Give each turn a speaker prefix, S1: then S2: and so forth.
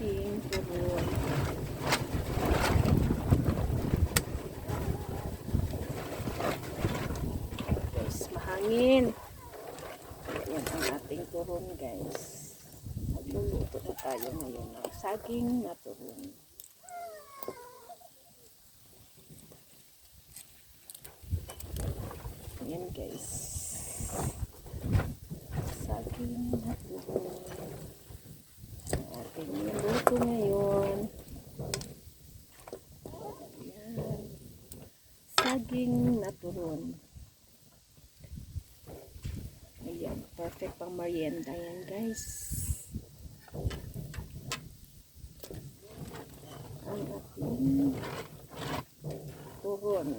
S1: ating turon. Guys, mahangin. Yan ang ating turon guys. Magluluto na tayo ngayon ng saging na turon. Ayan guys. Saging na ko ngayon Ayan. saging na turon. Ayan perfect pang merienda yan guys. Ang ating turon.